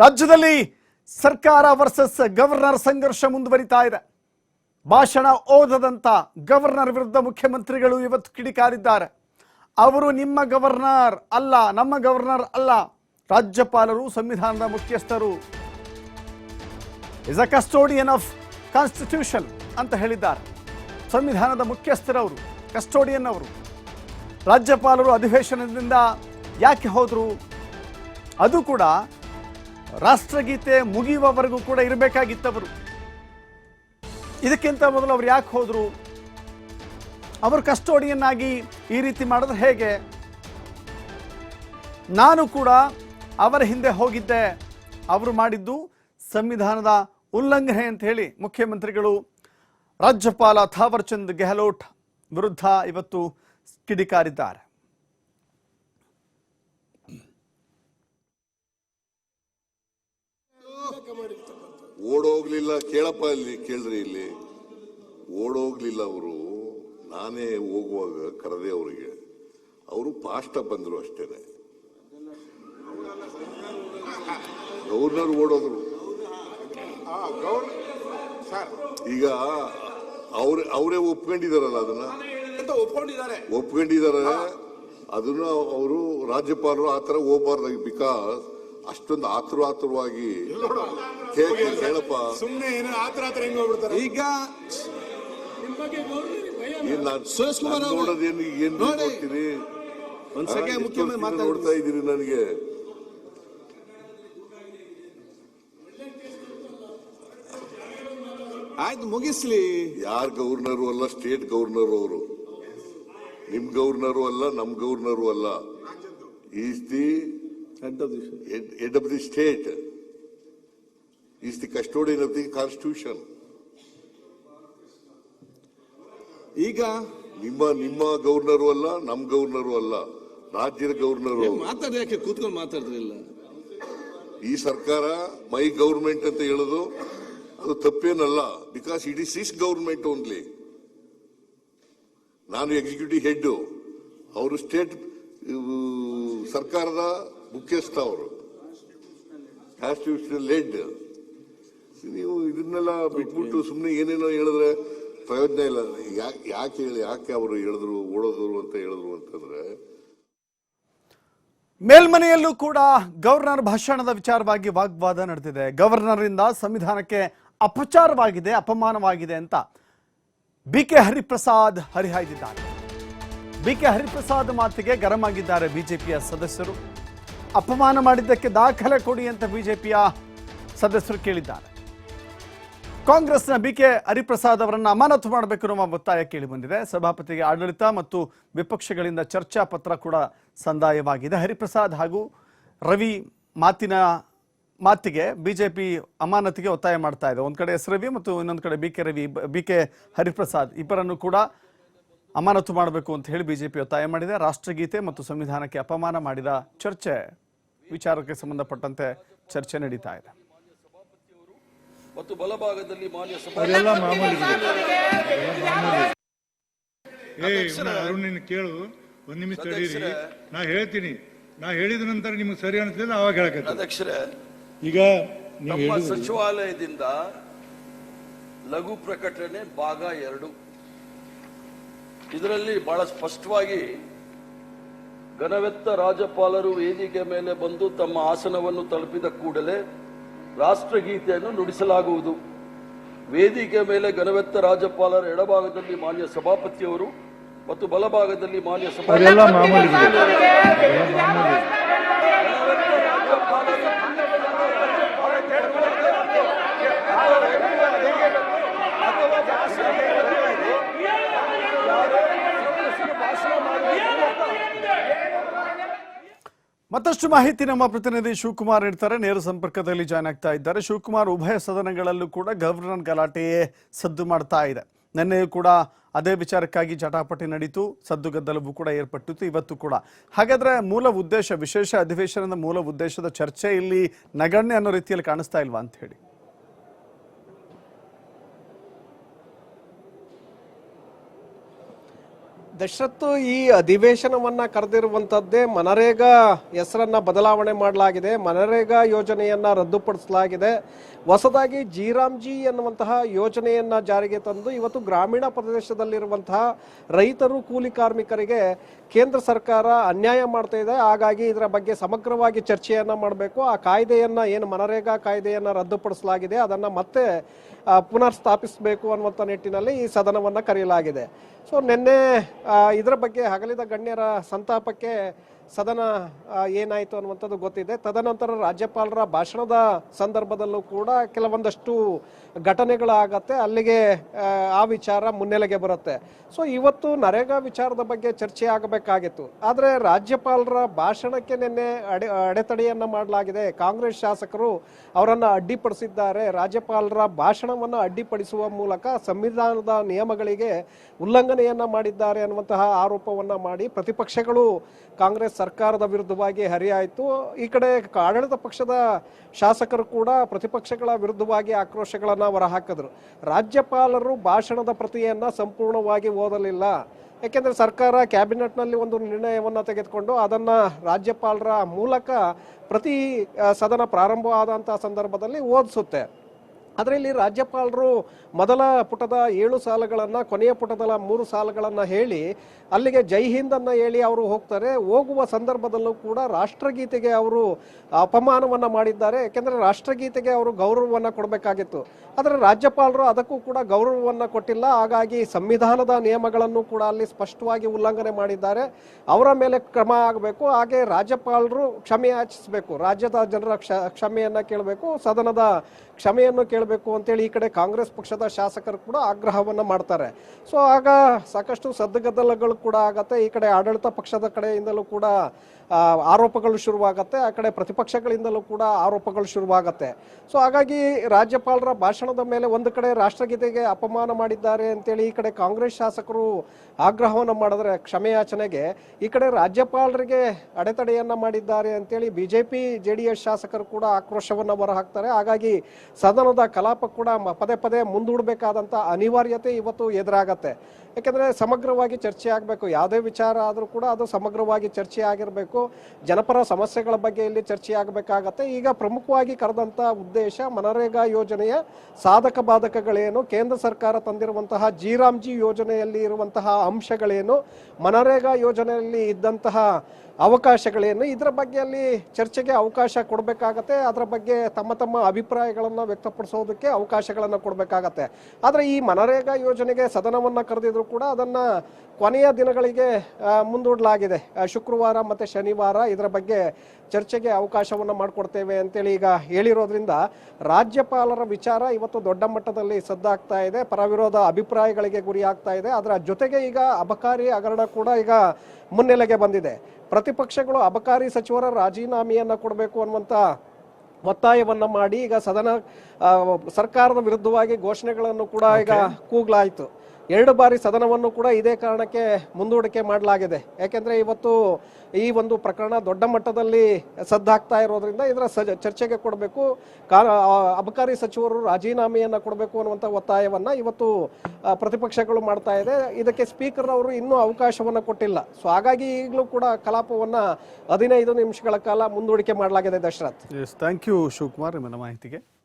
ರಾಜ್ಯದಲ್ಲಿ ಸರ್ಕಾರ versus governor ಸಂಘರ್ಷ ಮುಂದುವರಿತಾ ಇದೆ. ಭಾಷಣ ಓದದಂತ ಗವರ್ನರ್ ವಿರುದ್ಧ ಮುಖ್ಯಮಂತ್ರಿಗಳು ಇವತ್ತು ಕಿಡಿಕಾರಿದ್ದಾರೆ. ಅವರು ನಿಮ್ಮ ಗವರ್ನರ್ ಅಲ್ಲ, ನಮ್ಮ ಗವರ್ನರ್ ಅಲ್ಲ. ರಾಜ್ಯಪಾಲರು, ಸಂವಿಧಾನದ ಮುಖ್ಯಸ್ಥರು. Is a custodian of constitution ಅಂತ ಹೇಳಿದ್ದಾರೆ. ಸಂವಿಧಾನದ ಮುಖ್ಯಸ್ಥರವರು ಕಸ್ಟೋಡಿಯನ್ ಅವರು. ರಾಜ್ಯಪಾಲರು ಅಧಿವೇಶನದಿಂದ ಯಾಕೆ ಹೋದರು? ಅದು ಕೂಡ ರಾಷ್ಟ್ರಗೀತೆ ಮುಗಿಯುವವರೆಗೂ ಕೂಡ ಇರಬೇಕಾಗಿತ್ತವರು. ಇದಕ್ಕಿಂತ ಮೊದಲು ಅವ್ರು ಯಾಕೆ ಹೋದರು? ಅವರು ಕಸ್ಟೋಡಿಯನ್ ಆಗಿ ಈ ರೀತಿ ಮಾಡಿದ್ರೆ ಹೇಗೆ? ನಾನು ಕೂಡ ಅವರ ಹಿಂದೆ ಹೋಗಿದ್ದೆ. ಅವರು ಮಾಡಿದ್ದು ಸಂವಿಧಾನದ ಉಲ್ಲಂಘನೆ ಅಂತ ಹೇಳಿ ಮುಖ್ಯಮಂತ್ರಿಗಳು ರಾಜ್ಯಪಾಲ ಥಾವರ್ಚಂದ್ ಗೆಹ್ಲೋಟ್ ವಿರುದ್ಧ ಇವತ್ತು ಕಿಡಿಕಾರಿದ್ದಾರೆ. ಓಡೋಗ್ಲಿಲ್ಲ, ಕೇಳಪ್ಪ ಇಲ್ಲಿ, ಕೇಳ್ರಿ ಇಲ್ಲಿ. ಓಡೋಗ್ಲಿಲ್ಲ ಅವರು, ನಾನೇ ಹೋಗುವಾಗ ಕರೆದೆ ಅವರಿಗೆ. ಅವರು ಪಾಷ್ಟ ಬಂದ್ರು ಅಷ್ಟೇನೆ. ಗವರ್ನರ್ ಓಡೋದ್ರು. ಈಗ ಅವ್ರ, ಅವರೇ ಒಪ್ಕೊಂಡಿದಾರಲ್ಲ ಅದನ್ನ? ಒಪ್ಕೊಂಡಿದ್ದಾರೆ. ಒಪ್ಕೊಂಡಿದ್ದಾರೆ ಅದನ್ನ ಅವರು ರಾಜ್ಯಪಾಲರು ಆ ಥರ ಹೋಗ್ಬಾರ್ದಾಗ ಬಿಕಾಸ್ ಅಷ್ಟೊಂದು ಆತುರ ಆತುರವಾಗಿ ಹೇಳಪ್ಪ? ಕೇಳಪ್ಪ ಸುಮ್ನೆ ಏನೋ ಆತರ ಆತರ ಹೆಂಗ್ ಹೋಗ್ಬಿಡ್ತಾರೆ? ಈಗ ಸುರೇಶ್ ಕುಮಾರ್ ನೋಡೋದೇನು ಏನ್ ನೋಡಿ. ನೋಡ್ತೀರಿ ಒಂದ್ ಆ, ಸೆಕೆಂಡ್ ಎಷ್ಟೋ ಮುಖ್ಯಮಂತ್ರಿ ದಿನ ಇದ್ದೀರಿ ನನಗೆ. ಆಯ್ತು ಮುಗಿಸ್ಲಿ. ಯಾರ್ ಗವರ್ನರು ಅಲ್ಲ ಸ್ಟೇಟ್ ಗವರ್ನರ್ ಅವರು. ನಿಮ್ ಗವರ್ನರು ಅಲ್ಲ ನಮ್ ಗವರ್ನರು ಅಲ್ಲ. Is the head of the state is the custodian of the constitution. ಈಗ ನಿಮ್ಮ ನಿಮ್ಮ ಗವರ್ನರು ಅಲ್ಲ ನಮ್ಮ ಗವರ್ನರು ಅಲ್ಲ ರಾಜ್ಯದ ಗವರ್ನರು ಮಾತಾಡಿ ಯಾಕೆ ಕೂತ್ಕೊಂಡು ಮಾತಾಡಿದ್ರಿಲ್ಲ ಈ ಸರ್ಕಾರ ಮೈ ಗವರ್ಮೆಂಟ್ ಅಂತ ಹೇಳೋದು ಅದು ತಪ್ಪೇನಲ್ಲ because it is is government only ನಾನು ಎಕ್ಸಿಕ್ಯೂಟಿವ್ ಹೆಡ್ ಅವರು ಸ್ಟೇಟ್ ಸರ್ಕಾರದ ಮುಖ್ಯಸ್ಥ ಅವರು ಕಾನ್ಸ್ಟಿಟ್ಯೂಷನಲ್ ಹೆಡ್ ನೀವು ಇದನ್ನೆಲ್ಲ ಬಿಟ್ಬಿಟ್ಟು ಸುಮ್ಮನೆ ಏನೇನೋ ಹೇಳಿದ್ರೆ ಪ್ರಯೋಜನ ಇಲ್ಲ. ಯಾಕೆ ಯಾಕೆ ಹೇಳಿ, ಯಾಕೆ ಅವರು ಹೇಳಿದ್ರು, ಓಡೋದ್ರು ಅಂತ ಹೇಳಿದ್ರು ಅಂತಂದ್ರೆ ಮೇಲ್ಮನೆಯಲ್ಲೂ ಕೂಡ ಗವರ್ನರ್ ಭಾಷಣದ ವಿಚಾರವಾಗಿ ವಾಗ್ವಾದ ನಡೆದಿದೆ. ಗವರ್ನರ್ರಿಂದ ಸಂವಿಧಾನಕ್ಕೆ ಅಪಚಾರವಾಗಿದೆ, ಅಪಮಾನವಾಗಿದೆ ಅಂತ ಬಿ ಕೆ ಹರಿಪ್ರಸಾದ್ ಹರಿಹಾಯ್ದಿದ್ದಾರೆ. ಬಿ ಕೆ ಹರಿಪ್ರಸಾದ್ ಮಾತಿಗೆ ಗರಂ ಆಗಿದ್ದಾರೆ ಬಿಜೆಪಿಯ ಸದಸ್ಯರು. ಅಪಮಾನ ಮಾಡಿದ್ದಕ್ಕೆ ದಾಖಲೆ ಕೊಡಿ ಅಂತ ಬಿಜೆಪಿಯ ಸದಸ್ಯರು ಕೇಳಿದ್ದಾರೆ. ಕಾಂಗ್ರೆಸ್ನ ಬಿ ಕೆ ಹರಿಪ್ರಸಾದ್ ಅವರನ್ನು ಅಮಾನತು ಮಾಡಬೇಕು ಅನ್ನುವ ಒತ್ತಾಯ ಕೇಳಿ ಬಂದಿದೆ. ಸಭಾಪತಿಗೆ ಆಡಳಿತ ಮತ್ತು ವಿಪಕ್ಷಗಳಿಂದ ಚರ್ಚಾ ಪತ್ರ ಕೂಡ ಸಂದಾಯವಾಗಿದೆ. ಹರಿಪ್ರಸಾದ್ ಹಾಗೂ ರವಿ ಮಾತಿನ, ಮಾತಿಗೆ ಬಿಜೆಪಿ ಅಮಾನತಿಗೆ ಒತ್ತಾಯ ಮಾಡ್ತಾ ಇದೆ. ಒಂದು ಕಡೆ ಎಸ್ ರವಿ ಮತ್ತು ಇನ್ನೊಂದು ಕಡೆ B K Ravi B K Hariprasad ಇಬ್ಬರನ್ನು ಕೂಡ ಅಮಾನತು ಮಾಡಬೇಕು ಅಂತ ಹೇಳಿ ಬಿಜೆಪಿ ಒತ್ತಾಯ ಮಾಡಿದೆ. ರಾಷ್ಟ್ರಗೀತೆ ಮತ್ತು ಸಂವಿಧಾನಕ್ಕೆ ಅಪಮಾನ ಮಾಡಿದ ಚರ್ಚೆ ವಿಚಾರಕ್ಕೆ ಸಂಬಂಧಪಟ್ಟಂತೆ ಚರ್ಚೆ ನಡೀತಾ ಇದೆ. ಮತ್ತು ಬಲಭಾಗದಲ್ಲಿ ಮಾನ್ಯ ಸಭಾ ಅದೆಲ್ಲ ಮಾಮೂಲಿ ಏ ಅರುಣ್ ನಿನ್ನ ಕೇಳು. ಒಂದ್ ನಿಮಿಷ ತಡೀರಿ ನಾ ಹೇಳ್ತೀನಿ. ನಾ ಹೇಳಿದ ನಂತರ ನಿಮ್ಗೆ ಸರಿ ಅನಿಸ್ಲಿಲ್ಲ ಅವಾಗ ಹೇಳಕ್ಕೆ ಅಧ್ಯಕ್ಷರೇ ಈಗ ನೀವು ನಮ್ಮ ಸಚಿವಾಲಯದಿಂದ ಲಘು ಪ್ರಕಟಣೆ ಭಾಗ ಎರಡು. ಇದರಲ್ಲಿ ಬಹಳ ಸ್ಪಷ್ಟವಾಗಿ ಘನವೆತ್ತ ರಾಜ್ಯಪಾಲರು ವೇದಿಕೆ ಮೇಲೆ ಬಂದು ತಮ್ಮ ಆಸನವನ್ನು ತಲುಪಿದ ಕೂಡಲೇ ರಾಷ್ಟ್ರಗೀತೆಯನ್ನು ನುಡಿಸಲಾಗುವುದು. ವೇದಿಕೆ ಮೇಲೆ ಘನವೆತ್ತ ರಾಜ್ಯಪಾಲರ ಎಡಭಾಗದಲ್ಲಿ ಮಾನ್ಯ ಸಭಾಪತಿಯವರು ಮತ್ತು ಬಲಭಾಗದಲ್ಲಿ ಮಾನ್ಯ ಸಭಾಪತಿ ಮತ್ತಷ್ಟು ಮಾಹಿತಿ ನಮ್ಮ ಪ್ರತಿನಿಧಿ ಶಿವಕುಮಾರ್ ಇರ್ತಾರೆ ನೇರ ಸಂಪರ್ಕದಲ್ಲಿ ಜಾಯ್ನ್ ಆಗ್ತಾ ಇದ್ದಾರೆ. ಶಿವಕುಮಾರ್, ಉಭಯ ಸದನಗಳಲ್ಲೂ ಕೂಡ ಗವರ್ನರ್ ಗಲಾಟೆಯೇ ಸದ್ದು ಮಾಡ್ತಾ ಇದೆ. ನಿನ್ನೆಯೂ ಕೂಡ ಅದೇ ವಿಚಾರಕ್ಕಾಗಿ ಜಟಾಪಟಿ ನಡೀತು. ಸದ್ದು ಗದ್ದಲವು ಕೂಡ ಏರ್ಪಟ್ಟಿತ್ತು. ಇವತ್ತು ಕೂಡ. ಹಾಗಾದ್ರೆ ಮೂಲ ಉದ್ದೇಶ, ವಿಶೇಷ ಅಧಿವೇಶನದ ಮೂಲ ಉದ್ದೇಶದ ಚರ್ಚೆ ಇಲ್ಲಿ ನಗಣ್ಯ ಅನ್ನೋ ರೀತಿಯಲ್ಲಿ ಕಾಣಿಸ್ತಾ ಇಲ್ವಾ ಅಂತ ಹೇಳಿ? ದಶರಥ್ ಈ ಅಧಿವೇಶನವನ್ನ ಕರೆದಿರುವಂತದ್ದೇ ಮನರೇಗಾ ಹೆಸರನ್ನ ಬದಲಾವಣೆ ಮಾಡಲಾಗಿದೆ. ಮನರೇಗಾ ಯೋಜನೆಯನ್ನ ರದ್ದುಪಡಿಸಲಾಗಿದೆ. ಹೊಸದಾಗಿ ಜೀರಾಮ್ಜಿ ಎನ್ನುವಂತಹ ಯೋಜನೆಯನ್ನ ಜಾರಿಗೆ ತಂದು ಇವತ್ತು ಗ್ರಾಮೀಣ ಪ್ರದೇಶದಲ್ಲಿರುವಂತಹ ರೈತರು, ಕೂಲಿ ಕಾರ್ಮಿಕರಿಗೆ ಕೇಂದ್ರ ಸರ್ಕಾರ ಅನ್ಯಾಯ ಮಾಡ್ತಾ ಇದೆ. ಹಾಗಾಗಿ ಇದರ ಬಗ್ಗೆ ಸಮಗ್ರವಾಗಿ ಚರ್ಚೆಯನ್ನ ಮಾಡಬೇಕು. ಆ ಕಾಯ್ದೆಯನ್ನ ಏನು ಮನರೇಗಾ ಕಾಯ್ದೆಯನ್ನ ರದ್ದುಪಡಿಸಲಾಗಿದೆ. ಅದನ್ನ ಮತ್ತೆ ಪುನರ್ ಸ್ಥಾಪಿಸಬೇಕು ಅನ್ನುವಂಥ ನಿಟ್ಟಿನಲ್ಲಿ ಈ ಸದನವನ್ನ ಕರೆಯಲಾಗಿದೆ. ಸೊ, ನಿನ್ನೆ ಇದರ ಬಗ್ಗೆ ಹಗಲಿದ ಗಣ್ಯರ ಸಂತಾಪಕ್ಕೆ ಸದನ ಏನಾಯಿತು ಅನ್ನುವಂಥದ್ದು ಗೊತ್ತಿದೆ. ತದನಂತರ ರಾಜ್ಯಪಾಲರ ಭಾಷಣದ ಸಂದರ್ಭದಲ್ಲೂ ಕೂಡ ಕೆಲವೊಂದಷ್ಟು ಘಟನೆಗಳಾಗತ್ತೆ. ಅಲ್ಲಿಗೆ ಆ, ವಿಚಾರ ಮುನ್ನೆಲೆಗೆ ಬರುತ್ತೆ. ಸೊ ಇವತ್ತು ನರೇಗಾ ವಿಚಾರದ ಬಗ್ಗೆ ಚರ್ಚೆ ಆಗಬೇಕಾಗಿತ್ತು. ಆದರೆ ರಾಜ್ಯಪಾಲರ ಭಾಷಣಕ್ಕೆ ನಿನ್ನೆ ಅಡೆ ಅಡೆತಡೆಯನ್ನು ಮಾಡಲಾಗಿದೆ. ಕಾಂಗ್ರೆಸ್ ಶಾಸಕರು ಅವರನ್ನು ಅಡ್ಡಿಪಡಿಸಿದ್ದಾರೆ. ರಾಜ್ಯಪಾಲರ ಭಾಷಣವನ್ನು ಅಡ್ಡಿಪಡಿಸುವ ಮೂಲಕ ಸಂವಿಧಾನದ ನಿಯಮಗಳಿಗೆ ಉಲ್ಲಂಘನೆಯನ್ನು ಮಾಡಿದ್ದಾರೆ ಅನ್ನುವಂತಹ ಆರೋಪವನ್ನು ಮಾಡಿ ಪ್ರತಿಪಕ್ಷಗಳು ಕಾಂಗ್ರೆಸ್ ಸರ್ಕಾರದ ವಿರುದ್ಧವಾಗಿ ಹರಿಯಾಯಿತು. ಈ ಕಡೆ ಆಡಳಿತ ಪಕ್ಷದ ಶಾಸಕರು ಕೂಡ ಪ್ರತಿಪಕ್ಷಗಳ ವಿರುದ್ಧವಾಗಿ ಆಕ್ರೋಶಗಳನ್ನು ಹೊರಹಾಕಿದ್ರು. ರಾಜ್ಯಪಾಲರು ಭಾಷಣದ ಪ್ರತಿಯನ್ನು ಸಂಪೂರ್ಣವಾಗಿ ಓದಲಿಲ್ಲ. ಯಾಕೆಂದರೆ ಸರ್ಕಾರ ಕ್ಯಾಬಿನೆಟ್ನಲ್ಲಿ ಒಂದು ನಿರ್ಣಯವನ್ನು ತೆಗೆದುಕೊಂಡು ಅದನ್ನು ರಾಜ್ಯಪಾಲರ ಮೂಲಕ ಪ್ರತಿ ಸದನ ಪ್ರಾರಂಭವಾದಂಥ ಸಂದರ್ಭದಲ್ಲಿ ಓದಿಸುತ್ತೆ. ಆದರೆ ಇಲ್ಲಿ ರಾಜ್ಯಪಾಲರು ಮೊದಲ ಪುಟದ ಏಳು ಸಾಲುಗಳನ್ನು, ಕೊನೆಯ ಪುಟದ ಮೂರು ಸಾಲುಗಳನ್ನು ಹೇಳಿ, ಅಲ್ಲಿಗೆ ಜೈ ಹಿಂದ್ ಹೇಳಿ ಅವರು ಹೋಗ್ತಾರೆ. ಹೋಗುವ ಸಂದರ್ಭದಲ್ಲೂ ಕೂಡ ರಾಷ್ಟ್ರಗೀತೆಗೆ ಅವರು ಅಪಮಾನವನ್ನು ಮಾಡಿದ್ದಾರೆ. ಯಾಕೆಂದರೆ ರಾಷ್ಟ್ರಗೀತೆಗೆ ಅವರು ಗೌರವವನ್ನು ಕೊಡಬೇಕಾಗಿತ್ತು. ಆದರೆ ರಾಜ್ಯಪಾಲರು ಅದಕ್ಕೂ ಕೂಡ ಗೌರವವನ್ನು ಕೊಟ್ಟಿಲ್ಲ. ಹಾಗಾಗಿ ಸಂವಿಧಾನದ ನಿಯಮಗಳನ್ನು ಕೂಡ ಅಲ್ಲಿ ಸ್ಪಷ್ಟವಾಗಿ ಉಲ್ಲಂಘನೆ ಮಾಡಿದ್ದಾರೆ. ಅವರ ಮೇಲೆ ಕ್ರಮ ಆಗಬೇಕು. ಹಾಗೆ ರಾಜ್ಯಪಾಲರು ಕ್ಷಮೆ ಯಾಚಿಸಬೇಕು. ರಾಜ್ಯದ ಜನರ ಕ್ಷ, ಕ್ಷಮೆಯನ್ನ ಕೇಳಬೇಕು. ಸದನದ ಕ್ಷಮೆಯನ್ನು ಕೇಳಬೇಕು ಅಂತೇಳಿ ಈ ಕಡೆ ಕಾಂಗ್ರೆಸ್ ಪಕ್ಷದ ಶಾಸಕರು ಕೂಡ ಆಗ್ರಹವನ್ನ ಮಾಡ್ತಾರೆ. ಸೊ ಆಗ ಸಾಕಷ್ಟು ಸದ್ದುಗದ್ದಲಗಳು ಕೂಡ ಆಗತ್ತೆ. ಈ ಕಡೆ ಆಡಳಿತ ಪಕ್ಷದ ಕಡೆಯಿಂದಲೂ ಕೂಡ ಆರೋಪಗಳು ಶುರುವಾಗತ್ತೆ. ಆ ಕಡೆ ಪ್ರತಿಪಕ್ಷಗಳಿಂದಲೂ ಕೂಡ ಆರೋಪಗಳು ಶುರುವಾಗತ್ತೆ. ಸೊ ಹಾಗಾಗಿ ರಾಜ್ಯಪಾಲರ ಭಾಷಣದ ಮೇಲೆ ಒಂದು ಕಡೆ ರಾಷ್ಟ್ರಗೀತೆಗೆ ಅಪಮಾನ ಮಾಡಿದ್ದಾರೆ ಅಂತೇಳಿ ಈ ಕಡೆ ಕಾಂಗ್ರೆಸ್ ಶಾಸಕರು ಆಗ್ರಹವನ್ನು ಮಾಡಿದ್ರೆ ಕ್ಷಮೆಯಾಚನೆಗೆ ಈ ಕಡೆ ರಾಜ್ಯಪಾಲರಿಗೆ ಅಡೆತಡೆಯನ್ನ ಮಾಡಿದ್ದಾರೆ ಅಂತೇಳಿ ಬಿಜೆಪಿ ಜೆ ಡಿ ಎಸ್ ಶಾಸಕರು ಕೂಡ ಆಕ್ರೋಶವನ್ನು ಹೊರಹಾಕ್ತಾರೆ. ಹಾಗಾಗಿ ಸದನದ ಕಲಾಪ ಕೂಡ ಪದೇ ಪದೇ ಮುಂದೂಡಬೇಕಾದಂಥ ಅನಿವಾರ್ಯತೆ ಇವತ್ತು ಎದುರಾಗತ್ತೆ. ಯಾಕೆಂದ್ರೆ ಸಮಗ್ರವಾಗಿ ಚರ್ಚೆ ಆಗಬೇಕು. ಯಾವುದೇ ವಿಚಾರ ಆದರೂ ಕೂಡ ಅದು ಸಮಗ್ರವಾಗಿ ಚರ್ಚೆ ಆಗಿರಬೇಕು. ಜನಪರ ಸಮಸ್ಯೆಗಳ ಬಗ್ಗೆ ಇಲ್ಲಿ ಚರ್ಚೆ ಆಗಬೇಕಾಗತ್ತೆ. ಈಗ ಪ್ರಮುಖವಾಗಿ ಕರೆದಂತ ಉದ್ದೇಶ ಮನರೇಗಾ ಯೋಜನೆಯ ಸಾಧಕ ಬಾಧಕಗಳೇನು, ಕೇಂದ್ರ ಸರ್ಕಾರ ತಂದಿರುವಂತಹ ಜೀರಾಮ್ಜಿ ಯೋಜನೆಯಲ್ಲಿ ಇರುವಂತಹ ಅಂಶಗಳೇನು, ಮನರೇಗಾ ಯೋಜನೆಯಲ್ಲಿ ಇದ್ದಂತಹ ಅವಕಾಶಗಳೇನು? ಇದರ ಬಗ್ಗೆ ಅಲ್ಲಿ ಚರ್ಚೆಗೆ ಅವಕಾಶ ಕೊಡಬೇಕಾಗತ್ತೆ. ಅದರ ಬಗ್ಗೆ ತಮ್ಮ ತಮ್ಮ ಅಭಿಪ್ರಾಯಗಳನ್ನು ವ್ಯಕ್ತಪಡಿಸೋದಕ್ಕೆ ಅವಕಾಶಗಳನ್ನು ಕೊಡಬೇಕಾಗತ್ತೆ. ಆದರೆ ಈ ಮನರೇಗಾ ಯೋಜನೆಗೆ ಸದನವನ್ನು ಕರೆದಿದ್ರು ಕೂಡ ಅದನ್ನ ಕೊನೆಯ ದಿನಗಳಿಗೆ ಮುಂದೂಡಲಾಗಿದೆ. ಶುಕ್ರವಾರ ಮತ್ತು ಶನಿವಾರ ಇದರ ಬಗ್ಗೆ ಚರ್ಚೆಗೆ ಅವಕಾಶವನ್ನು ಮಾಡಿಕೊಡ್ತೇವೆ ಅಂತೇಳಿ ಈಗ ಹೇಳಿರೋದ್ರಿಂದ ರಾಜ್ಯಪಾಲರ ವಿಚಾರ ಇವತ್ತು ದೊಡ್ಡ ಮಟ್ಟದಲ್ಲಿ ಸದ್ದಾಗ್ತಾ ಇದೆ. ಪರವಿರೋಧ ಅಭಿಪ್ರಾಯಗಳಿಗೆ ಗುರಿಯಾಗ್ತಾ ಇದೆ. ಅದರ ಜೊತೆಗೆ ಈಗ ಅಬಕಾರಿ ಹಗರಣ ಕೂಡ ಈಗ ಮುನ್ನೆಲೆಗೆ ಬಂದಿದೆ. ಪ್ರತಿಪಕ್ಷಗಳು ಅಬಕಾರಿ ಸಚಿವರ ರಾಜೀನಾಮೆಯನ್ನು ಕೊಡಬೇಕು ಅನ್ನುವಂಥ ಒತ್ತಾಯವನ್ನು ಮಾಡಿ ಈಗ ಸದನ ಸರ್ಕಾರದ ವಿರುದ್ಧವಾಗಿ ಘೋಷಣೆಗಳನ್ನು ಕೂಡ ಈಗ ಕೂಗ್ಲಾಯಿತು. ಎರಡು ಬಾರಿ ಸದನವನ್ನು ಕೂಡ ಇದೇ ಕಾರಣಕ್ಕೆ ಮುಂದೂಡಿಕೆ ಮಾಡಲಾಗಿದೆ. ಯಾಕೆಂದರೆ ಇವತ್ತು ಈ ಒಂದು ಪ್ರಕರಣ ದೊಡ್ಡ ಮಟ್ಟದಲ್ಲಿ ಸದ್ದಾಗ್ತಾ ಇರೋದ್ರಿಂದ ಇದರ ಚರ್ಚೆಗೆ ಕೊಡಬೇಕು. ಕಾ- ಅಬಕಾರಿ ಸಚಿವರು ರಾಜೀನಾಮೆಯನ್ನು ಕೊಡಬೇಕು ಅನ್ನುವಂಥ ಒತ್ತಾಯವನ್ನು ಇವತ್ತು ಪ್ರತಿಪಕ್ಷಗಳು ಮಾಡ್ತಾ ಇದೆ. ಇದಕ್ಕೆ ಸ್ಪೀಕರ್ ಅವರು ಇನ್ನೂ ಅವಕಾಶವನ್ನು ಕೊಟ್ಟಿಲ್ಲ. ಸೊ, ಹಾಗಾಗಿ ಈಗಲೂ ಕೂಡ ಕಲಾಪವನ್ನು ಹದಿನೈದು ನಿಮಿಷಗಳ ಕಾಲ ಮುಂದೂಡಿಕೆ ಮಾಡಲಾಗಿದೆ ದಶರಥ್. ಥ್ಯಾಂಕ್ ಯು ಶಿವಕುಮಾರ್, ನಿಮ್ಮ ಮಾಹಿತಿಗೆ.